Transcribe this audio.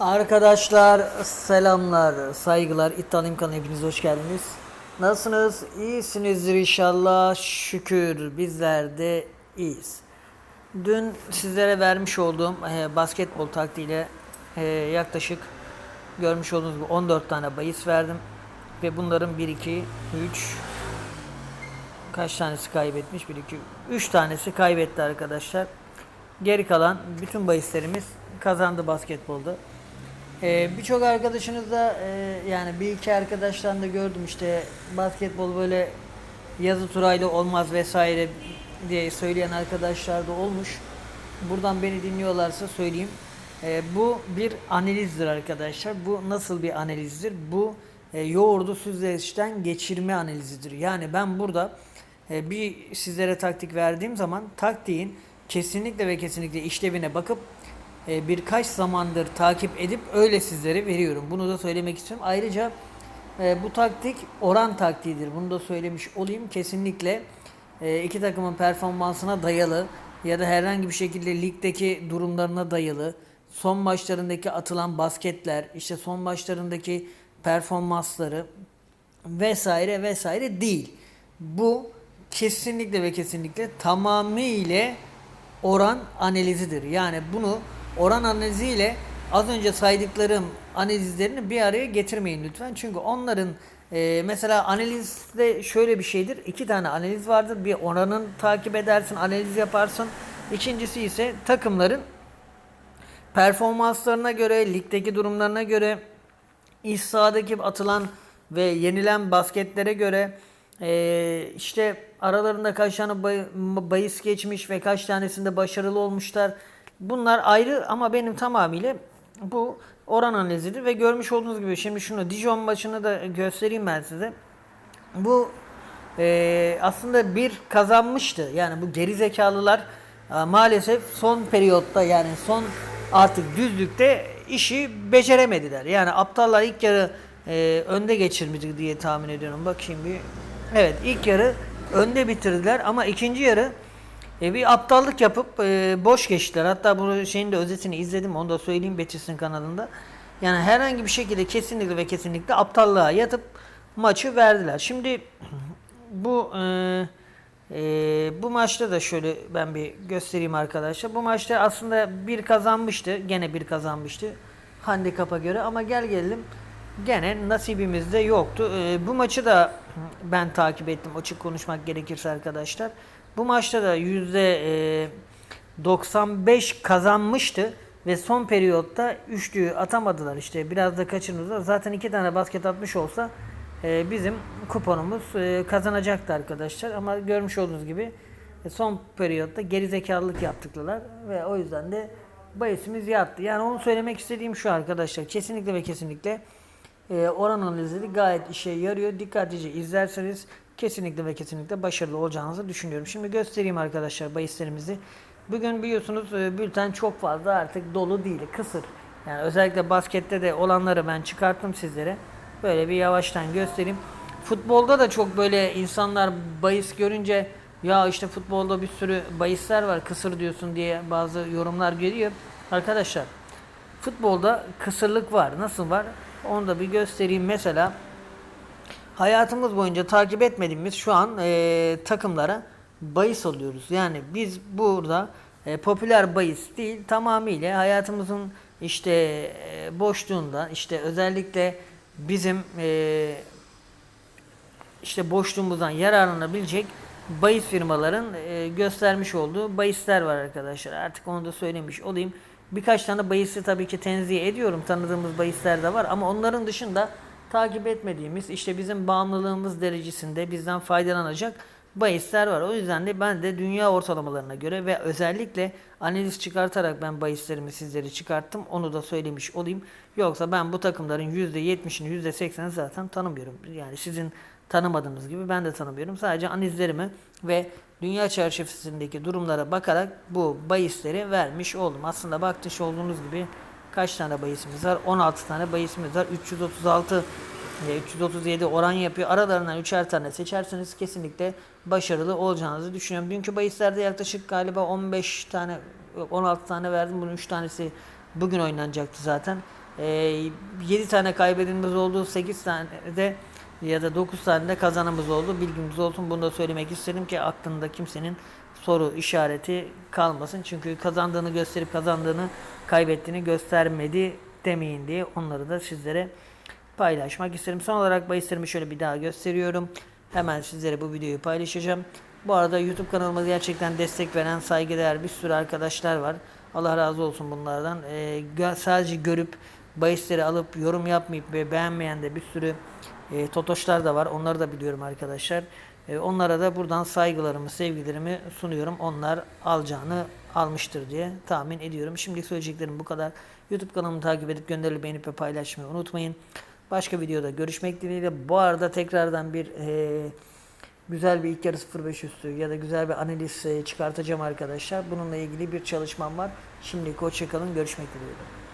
Arkadaşlar selamlar, saygılar. İddialı İmkan'a hepiniz hoş geldiniz. Nasılsınız? İyisinizdir inşallah. Şükür bizler de iyiyiz. Dün sizlere vermiş olduğum e, basketbol taktiğiyle e, yaklaşık görmüş olduğunuz gibi 14 tane bahis verdim. Ve bunların 1, 2, 3, kaç tanesi kaybetmiş? 1, 2, 3 tanesi kaybetti arkadaşlar. Geri kalan bütün bahislerimiz kazandı basketbolda. Ee, Birçok arkadaşınız da e, yani bir iki arkadaştan da gördüm işte basketbol böyle yazı turayla olmaz vesaire diye söyleyen arkadaşlar da olmuş. Buradan beni dinliyorlarsa söyleyeyim. Ee, bu bir analizdir arkadaşlar. Bu nasıl bir analizdir? Bu e, yoğurdu süzgeçten geçirme analizidir. Yani ben burada e, bir sizlere taktik verdiğim zaman taktiğin kesinlikle ve kesinlikle işlevine bakıp e, birkaç zamandır takip edip öyle sizlere veriyorum. Bunu da söylemek istiyorum. Ayrıca e, bu taktik oran taktiğidir. Bunu da söylemiş olayım. Kesinlikle e, iki takımın performansına dayalı ya da herhangi bir şekilde ligdeki durumlarına dayalı. Son maçlarındaki atılan basketler, işte son maçlarındaki performansları vesaire vesaire değil. Bu kesinlikle ve kesinlikle tamamıyla oran analizidir. Yani bunu oran analiziyle az önce saydıklarım analizlerini bir araya getirmeyin lütfen. Çünkü onların e, mesela analizde şöyle bir şeydir. İki tane analiz vardır. Bir oranın takip edersin, analiz yaparsın. İkincisi ise takımların performanslarına göre, ligdeki durumlarına göre, iç sahadaki atılan ve yenilen basketlere göre eee, işte aralarında kaç tane bay- bahis geçmiş ve kaç tanesinde başarılı olmuşlar. Bunlar ayrı ama benim tamamıyla bu oran analizidir ve görmüş olduğunuz gibi şimdi şunu Dijon maçını da göstereyim ben size. Bu eee, aslında bir kazanmıştı. Yani bu geri zekalılar e, maalesef son periyotta yani son artık düzlükte işi beceremediler. Yani aptallar ilk yarı e, önde geçirmişti diye tahmin ediyorum. Bakayım bir. Evet ilk yarı önde bitirdiler ama ikinci yarı e, bir aptallık yapıp e, boş geçtiler. Hatta bu şeyin de özetini izledim. Onu da söyleyeyim Betis'in kanalında. Yani herhangi bir şekilde kesinlikle ve kesinlikle aptallığa yatıp maçı verdiler. Şimdi bu e, e, bu maçta da şöyle ben bir göstereyim arkadaşlar. Bu maçta aslında bir kazanmıştı. Gene bir kazanmıştı. Handikap'a göre ama gel gelelim gene nasibimizde yoktu. E, bu maçı da ben takip ettim açık konuşmak gerekirse arkadaşlar. Bu maçta da yüzde e, 95 kazanmıştı ve son periyotta üçlüyü atamadılar işte biraz da kaçırdılar. Zaten iki tane basket atmış olsa e, bizim kuponumuz e, kazanacaktı arkadaşlar ama görmüş olduğunuz gibi son periyotta gerizekalılık yaptıklar ve o yüzden de bahisimiz yattı. Yani onu söylemek istediğim şu arkadaşlar kesinlikle ve kesinlikle oran analizleri gayet işe yarıyor. Dikkatlice izlerseniz kesinlikle ve kesinlikle başarılı olacağınızı düşünüyorum. Şimdi göstereyim arkadaşlar bahislerimizi. Bugün biliyorsunuz e, bülten çok fazla artık dolu değil, kısır. Yani özellikle baskette de olanları ben çıkarttım sizlere. Böyle bir yavaştan göstereyim. Futbolda da çok böyle insanlar bahis görünce ya işte futbolda bir sürü bahisler var kısır diyorsun diye bazı yorumlar geliyor. Arkadaşlar futbolda kısırlık var. Nasıl var? Onu da bir göstereyim. Mesela hayatımız boyunca takip etmediğimiz şu an e, takımlara bahis alıyoruz. Yani biz burada e, popüler bahis değil tamamıyla hayatımızın işte e, boşluğunda işte özellikle bizim e, işte boşluğumuzdan yararlanabilecek bahis firmaların e, göstermiş olduğu bahisler var arkadaşlar. Artık onu da söylemiş olayım. Birkaç tane bahisi tabii ki tenzih ediyorum. Tanıdığımız bahisler de var ama onların dışında takip etmediğimiz işte bizim bağımlılığımız derecesinde bizden faydalanacak bahisler var. O yüzden de ben de dünya ortalamalarına göre ve özellikle analiz çıkartarak ben bahislerimi sizlere çıkarttım. Onu da söylemiş olayım. Yoksa ben bu takımların %70'ini %80'ini zaten tanımıyorum. Yani sizin tanımadığınız gibi ben de tanımıyorum. Sadece analizlerimi ve dünya çerçevesindeki durumlara bakarak bu bahisleri vermiş oldum. Aslında bakmış olduğunuz gibi kaç tane bahisimiz var? 16 tane bahisimiz var. 336 e, 337 oran yapıyor. Aralarından üçer tane seçerseniz kesinlikle başarılı olacağınızı düşünüyorum. Dünkü bahislerde yaklaşık galiba 15 tane yok, 16 tane verdim. Bunun 3 tanesi bugün oynanacaktı zaten. E, 7 tane kaybedenimiz oldu. 8 tane de ya da 9 tane de kazanımız oldu. Bilgimiz olsun. Bunu da söylemek isterim ki aklında kimsenin soru işareti kalmasın. Çünkü kazandığını gösterip kazandığını kaybettiğini göstermedi demeyin diye onları da sizlere paylaşmak isterim. Son olarak bahislerimi şöyle bir daha gösteriyorum. Hemen sizlere bu videoyu paylaşacağım. Bu arada YouTube kanalıma gerçekten destek veren saygıdeğer bir sürü arkadaşlar var. Allah razı olsun bunlardan. Ee, sadece görüp bahisleri alıp yorum yapmayıp ve beğenmeyen de bir sürü e, totoşlar da var. Onları da biliyorum arkadaşlar. E, onlara da buradan saygılarımı, sevgilerimi sunuyorum. Onlar alacağını almıştır diye tahmin ediyorum. Şimdi söyleyeceklerim bu kadar. YouTube kanalımı takip edip gönderili beğenip ve paylaşmayı unutmayın. Başka videoda görüşmek dileğiyle. Bu arada tekrardan bir e, güzel bir ilk yarı 05 üstü ya da güzel bir analiz e, çıkartacağım arkadaşlar. Bununla ilgili bir çalışmam var. Şimdilik hoşçakalın. Görüşmek dileğiyle.